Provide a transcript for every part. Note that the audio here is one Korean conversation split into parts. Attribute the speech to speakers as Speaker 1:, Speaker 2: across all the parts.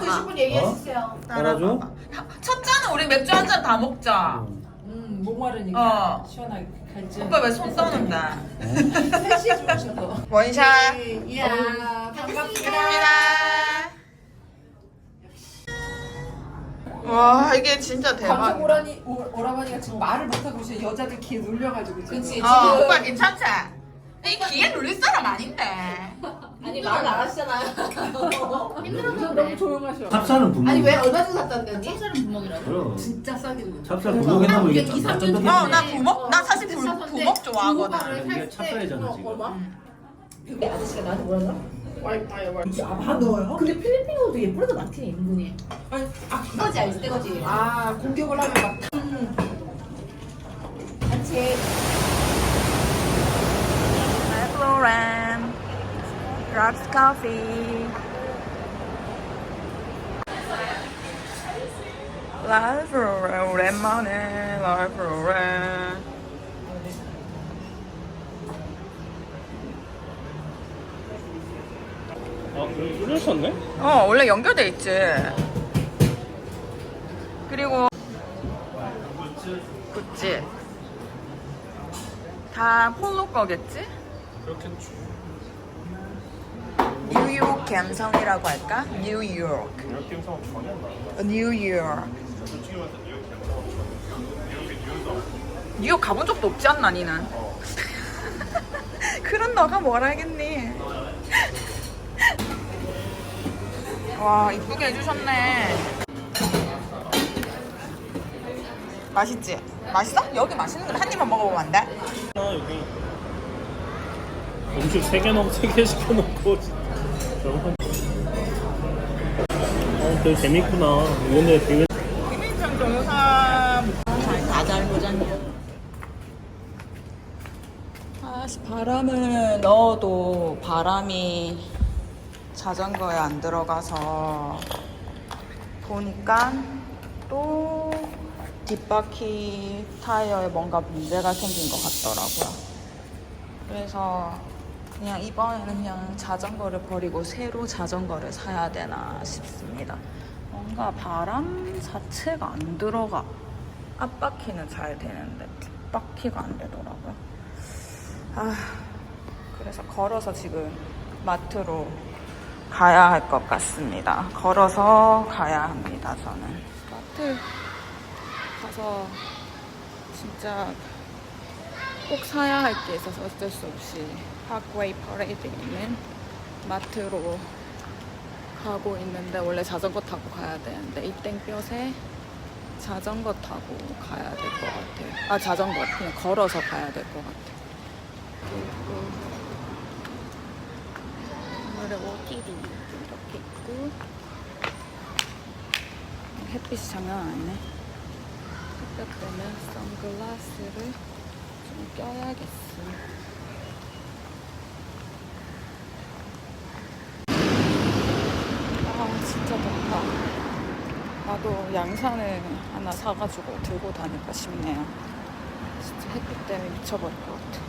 Speaker 1: 따라와봐.
Speaker 2: 드신 분 얘기해 주세요.
Speaker 3: 따라줘?
Speaker 1: 첫 잔은 우리 맥주 한 잔 다 먹자.
Speaker 2: 음, 목마르니까
Speaker 1: 어.
Speaker 2: 시원하게 갈지.
Speaker 1: 오빠 왜 손 떠는데?
Speaker 2: 셋이 주무셔서.
Speaker 1: 원샷.
Speaker 2: 이야, 반갑습니다.
Speaker 1: 와 이게 진짜
Speaker 2: 감정
Speaker 1: 대박.
Speaker 2: 오라니 오- 오라버니가 지금 말을 못하고 있어요. 여자들 귀에 눌려가지고 지금. 그치
Speaker 1: 어 오빠 괜찮지? 이 귀에 눌릴 사람 아닌데.
Speaker 2: 아니 말을 안 하시잖아요. 너무 조용하셔.
Speaker 3: 찹쌀은 분명.
Speaker 2: 아니 왜 얼마 전에 샀다 니
Speaker 4: 찹쌀은 분먹이라고?
Speaker 3: 그럼.
Speaker 2: 진짜 싸게 주고.
Speaker 3: 찹쌀 분명했나 뭐 이게
Speaker 4: 이삼 년
Speaker 3: 쫀득쫀득해.
Speaker 1: 어나 부먹 나 사실 부, 부먹 좋아하거든.
Speaker 3: 이게 찹쌀이잖아, 지금.
Speaker 2: 얼마? 근데 아저씨가 나한테 뭐라 그러 와이파이 와이파이. 아 넣어요?
Speaker 4: 근데 필리핀어도 예쁘다 해 은근히
Speaker 2: 아니 아
Speaker 4: 뜨거지 알지 뜨거지
Speaker 2: 아 공격을 하면 막. 음. 같이.
Speaker 1: Lauren drops coffee. Live 오랜만에 live 오랜.
Speaker 3: 아, 뚫렸었네?
Speaker 1: 어 원래 연결돼 있지. 그리고 굿즈 다 폴로 거겠지?
Speaker 3: 그렇겠지.
Speaker 1: 뉴욕 감성이라고 할까? 뉴욕.
Speaker 3: 전혀 안 나와.
Speaker 1: 뉴욕.
Speaker 3: 솔직히 말해서 뉴욕 캠프 뉴욕이 뉴욕
Speaker 1: 뉴욕 가본 적도 없지 않나 니는? 그런 너가 뭘 알겠니? 와 이쁘게 해주셨네. 맛있지? 맛있어? 여기 맛있는 걸 한 입만 먹어보면 안 돼?
Speaker 3: 아, 여기. 음식 3개 넘 3개 시켜놓고 진짜. 어, 되게 재밌구나. 이번에 되게
Speaker 1: 김인정 변호사
Speaker 4: 보잖냐
Speaker 1: 아씨 바람을 넣어도 바람이 자전거에 안 들어가서 보니까 또 뒷바퀴 타이어에 뭔가 문제가 생긴 것 같더라고요. 그래서 그냥 이번에는 그냥 자전거를 버리고 새로 자전거를 사야 되나 싶습니다. 뭔가 바람 자체가 안 들어가. 앞바퀴는 잘 되는데 뒷바퀴가 안 되더라고요. 아, 그래서 걸어서 지금 마트로 가야 할 것 같습니다. 걸어서 가야 합니다, 저는. 마트 가서 진짜 꼭 사야 할 게 있어서 어쩔 수 없이 파크웨이 퍼레이드에 있는 마트로 가고 있는데 원래 자전거 타고 가야 되는데 이 땡볕에 자전거 타고 가야 될 것 같아요. 아 자전거 그냥 걸어서 가야 될 것 같아요. 그리고 오늘의 옷길이 이렇게 있고 햇빛이 장난 아니네. 햇볕 때문에 선글라스를 좀 껴야겠어. 아 진짜 덥다. 나도 양산을 하나 사가지고 들고 다닐까 싶네요. 진짜 햇빛 때문에 미쳐버릴 것 같아.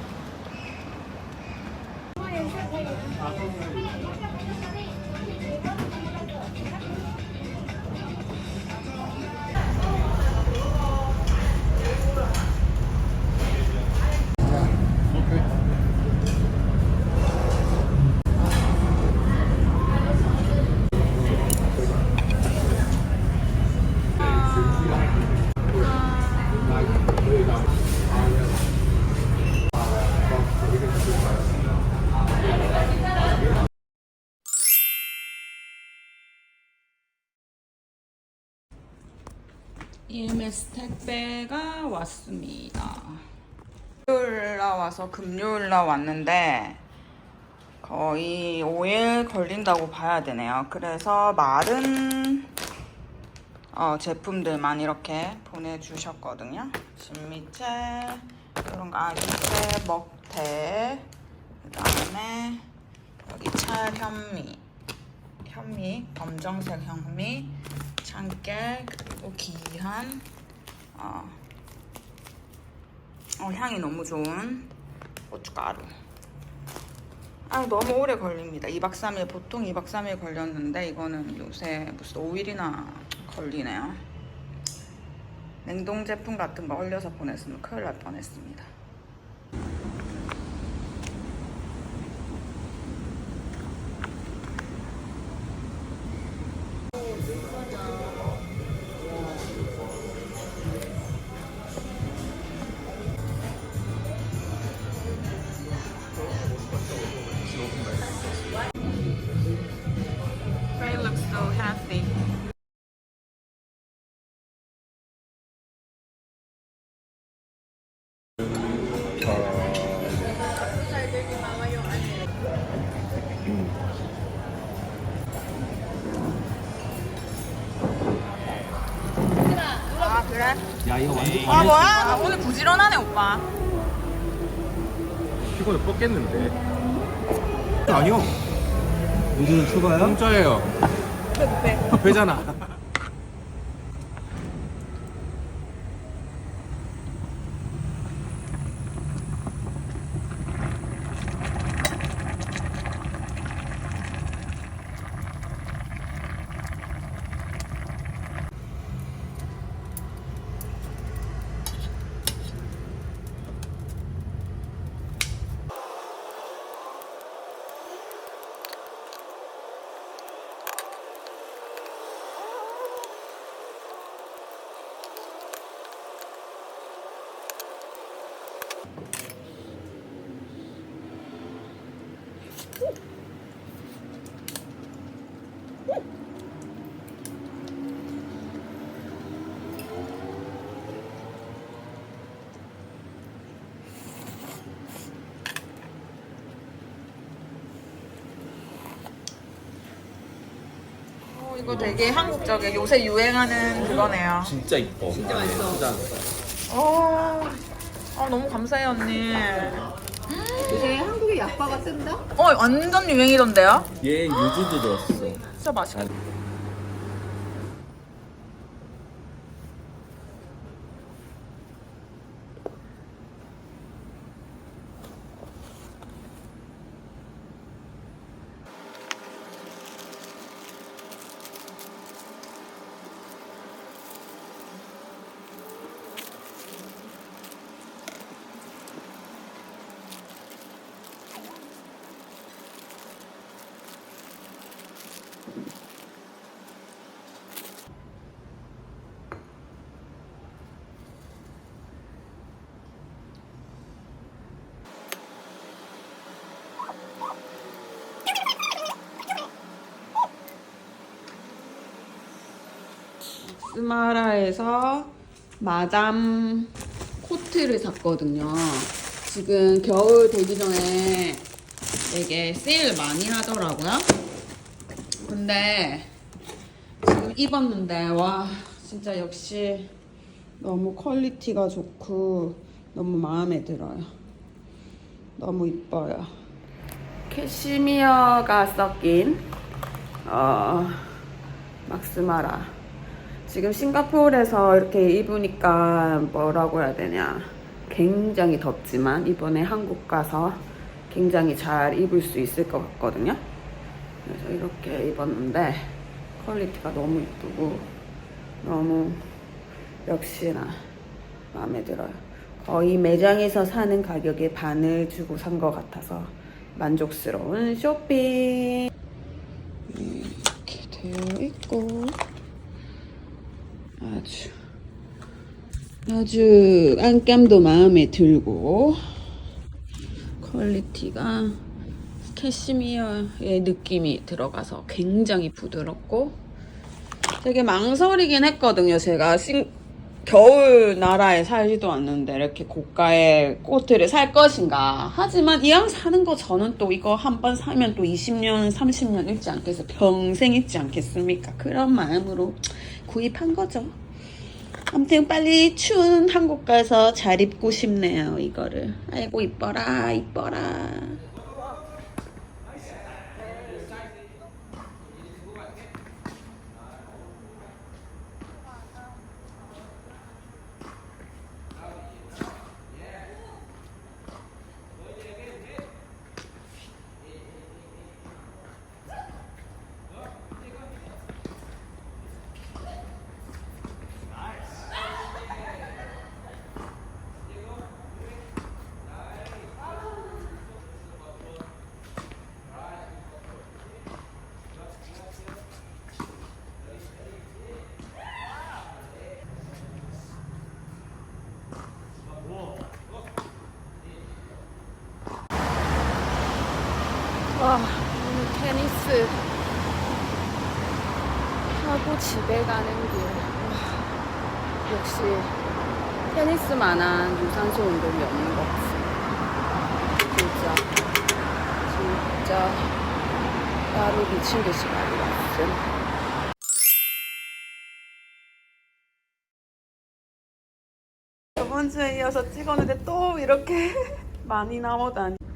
Speaker 1: EMS 택배가 왔습니다. 금요일 날 와서 금요일 날 왔는데 거의 5일 걸린다고 봐야 되네요. 그래서 마른 어, 제품들만 이렇게 보내주셨거든요. 진미채, 이런 거 아기새, 먹태, 그 다음에 여기 찰현미, 현미, 검정색 현미, 참깨, 그리고 귀한, 어, 어, 향이 너무 좋은 고춧가루.
Speaker 5: 아 너무 오래 걸립니다. 2박 3일 보통 2박 3일 걸렸는데 이거는 요새 무슨 5일이나 걸리네요. 냉동 제품 같은 거 얼려서 보냈으면 큰일 날 뻔했습니다.
Speaker 3: 야 이거 완전
Speaker 5: 아 뭐야? 나 오늘 부지런하네 오빠.
Speaker 6: 피곤해 뻗겠는데.
Speaker 3: 아니요 우주는 추가야?
Speaker 6: 공짜예요. 배잖아.
Speaker 5: 이거 되게 한국적인 요새 유행하는 그거네요.
Speaker 6: 진짜 이뻐. 진짜 맛있어. 진짜.
Speaker 5: 어, 아 너무 감사해요 언니.
Speaker 4: 요새 한국에 약바가 뜬다?
Speaker 5: 어 완전 유행이던데요?
Speaker 6: 얘 유주도 넣었어.
Speaker 5: 진짜 맛있겠다.
Speaker 1: 스마라에서 마담 코트를 샀거든요. 지금 겨울 되기 전에 되게 세일 많이 하더라고요. 근데 지금 입었는데 와 진짜 역시 너무 퀄리티가 좋고 너무 마음에 들어요. 너무 이뻐요. 캐시미어가 섞인 어, 막스마라. 지금 싱가포르에서 이렇게 입으니까 뭐라고 해야 되냐. 굉장히 덥지만 이번에 한국 가서 굉장히 잘 입을 수 있을 것 같거든요. 그래서 이렇게 입었는데 퀄리티가 너무 이쁘고 너무 역시나 마음에 들어요. 거의 매장에서 사는 가격의 반을 주고 산 것 같아서 만족스러운 쇼핑. 이렇게 되어 있고 아주 아주 안감도 마음에 들고 퀄리티가 캐시미어의 느낌이 들어가서 굉장히 부드럽고 되게 망설이긴 했거든요. 제가 싱- 겨울 나라에 살지도 않는데 이렇게 고가의 코트를 살 것인가. 하지만 이왕 사는 거 저는 또 이거 한 번 사면 또 20년, 30년 입지 않겠어. 평생 입지 않겠습니까? 그런 마음으로 구입한 거죠. 아무튼 빨리 추운 한국 가서 잘 입고 싶네요, 이거를. 아이고, 이뻐라, 이뻐라.
Speaker 7: 버스 타고 집에 가는 길. 와, 역시 테니스만한 유산소 운동이 없는 것 같습니다. 진짜, 진짜 따로 미친 듯이 많이 왔음. 저번 주에 이어서 찍었는데 또 이렇게 많이 나오다니.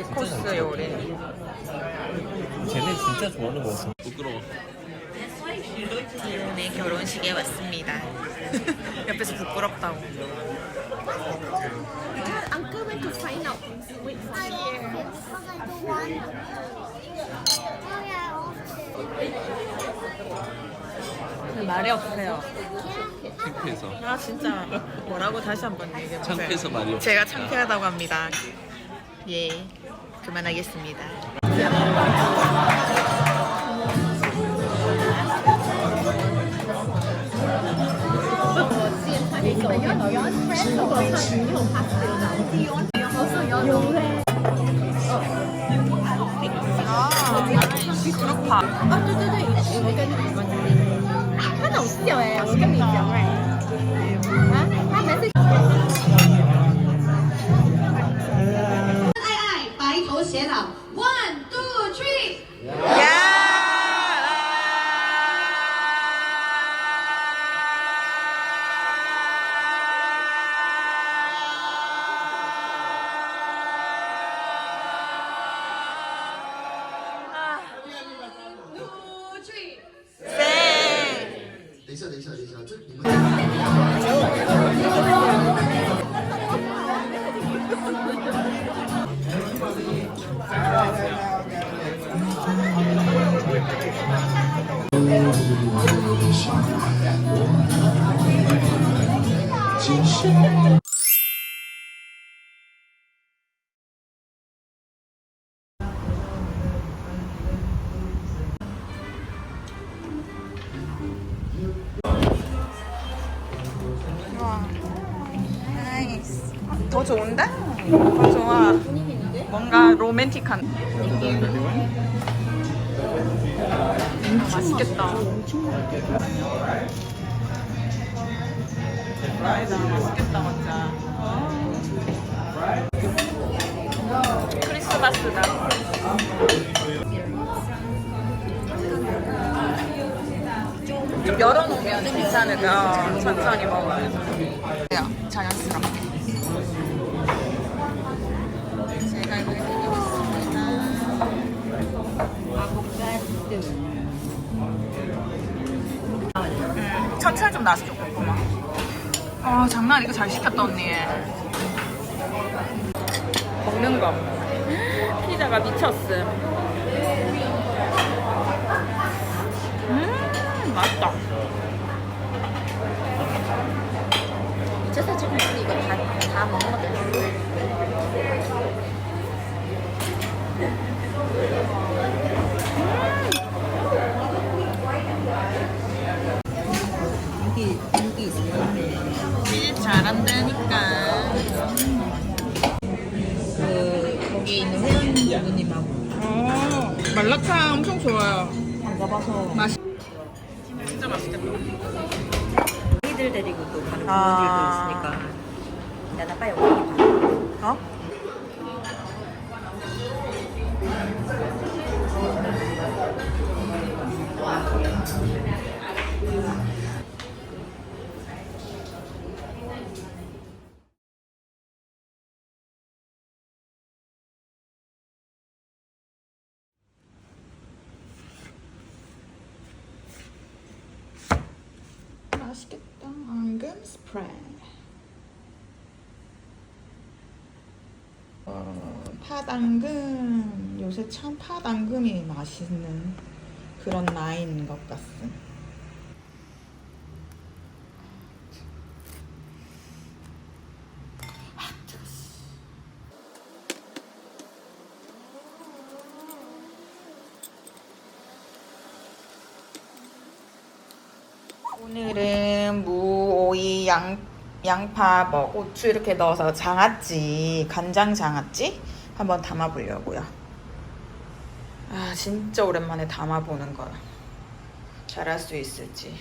Speaker 7: 이렇게 코스 요리.
Speaker 6: 쟤네 진짜 좋아하는 거 같아. 부끄러워.
Speaker 7: 네, 결혼식에 왔습니다. 옆에서 부끄럽다고.
Speaker 8: Uncle went to find out which one here. Because I don't want. Oh yeah, often.
Speaker 1: 말이 없어요.
Speaker 6: 창피해서.
Speaker 1: 아 진짜 뭐라고 다시 한번 얘기해 보세요.
Speaker 6: 창피해서 말이 없어.
Speaker 1: 제가 창피하다고 합니다. 예, 그만하겠습니다. 그렇다.
Speaker 8: 哦，对对对，我跟你们他
Speaker 9: 下，等一下，等一下，这你们。
Speaker 1: 좋은데? 더 좋아. 뭔가 로맨틱한. 음, 맛있겠다. 맛있겠다, 진짜. 크리스마스다. 좀 열어놓으면 괜찮으면 천천히 먹어요. 자연스럽게. 천천히 좀 놨어 고구마. 아 장난 아니고 잘 시켰다 언니. 먹는 거. 피자가 미쳤음. 음 맛있다. 미쳐서 지금 우리
Speaker 2: 이거 다, 다 먹어도 돼.
Speaker 1: 맛있 스프레드. 어, 파당금. 요새 참 파당금이 맛있는 그런 나이인 것 같습니다. 오늘은 무, 오이, 양, 양파, 뭐 고추 이렇게 넣어서 장아찌, 간장 장아찌 한번 담아보려고요. 아 진짜 오랜만에 담아보는 거야. 잘할 수 있을지.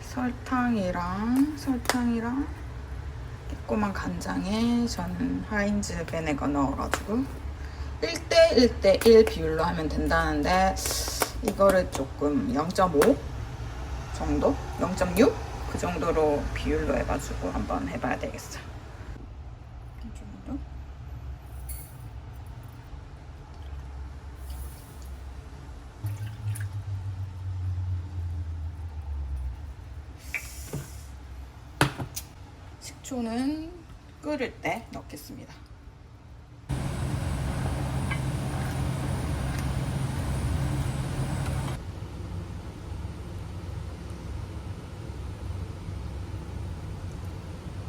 Speaker 1: 설탕이랑 설탕이랑 조그만 간장에 저는 하인즈 베네거 넣어가지고 1대 1대 1 비율로 하면 된다는데 이거를 조금 0.5 정도? 0.6? 그 정도로 비율로 해가지고 한번 해봐야 되겠어. 이 정도? 식초는 때 넣겠습니다.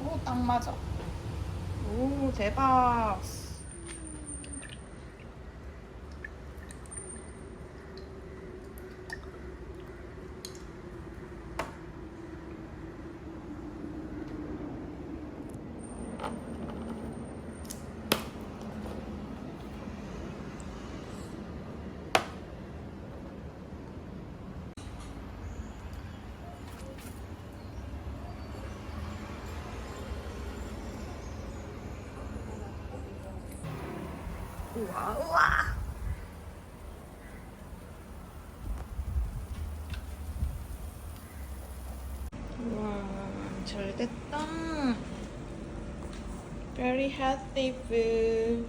Speaker 1: 오, 딱 맞아. 오, 대박. 잘 됐다. Very healthy food.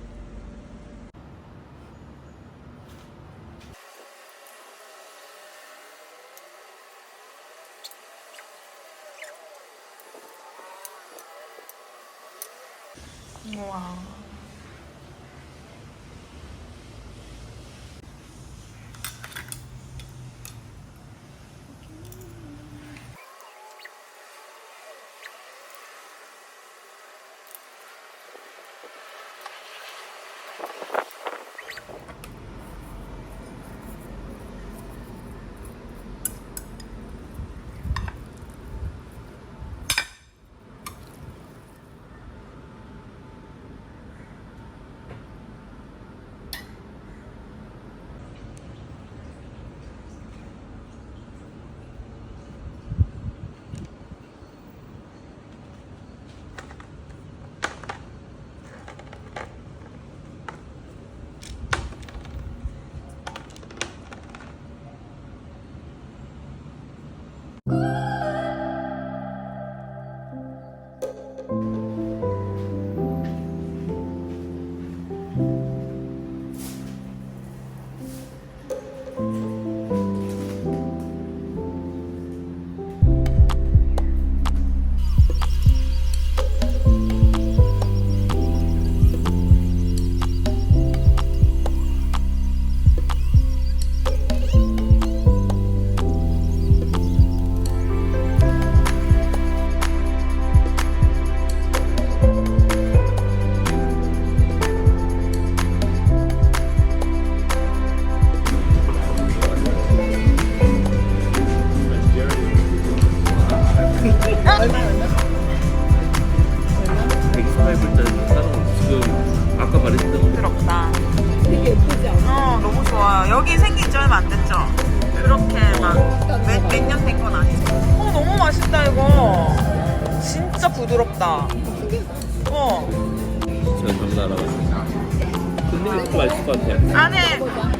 Speaker 6: 나라 근데 이거 맛있을 것 같아
Speaker 1: 안에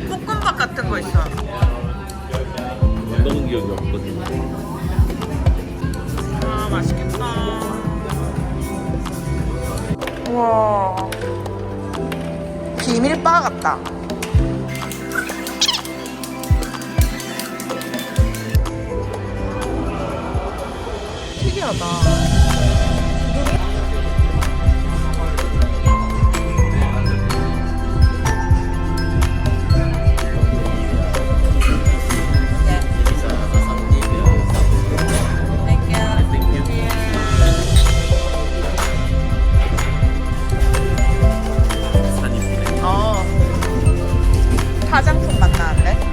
Speaker 1: 볶음밥 같은 거 있어.
Speaker 6: 안 먹은 기억이 없거든
Speaker 1: 아 맛있겠다. 우와. 비밀바 같다. 특이하다. patate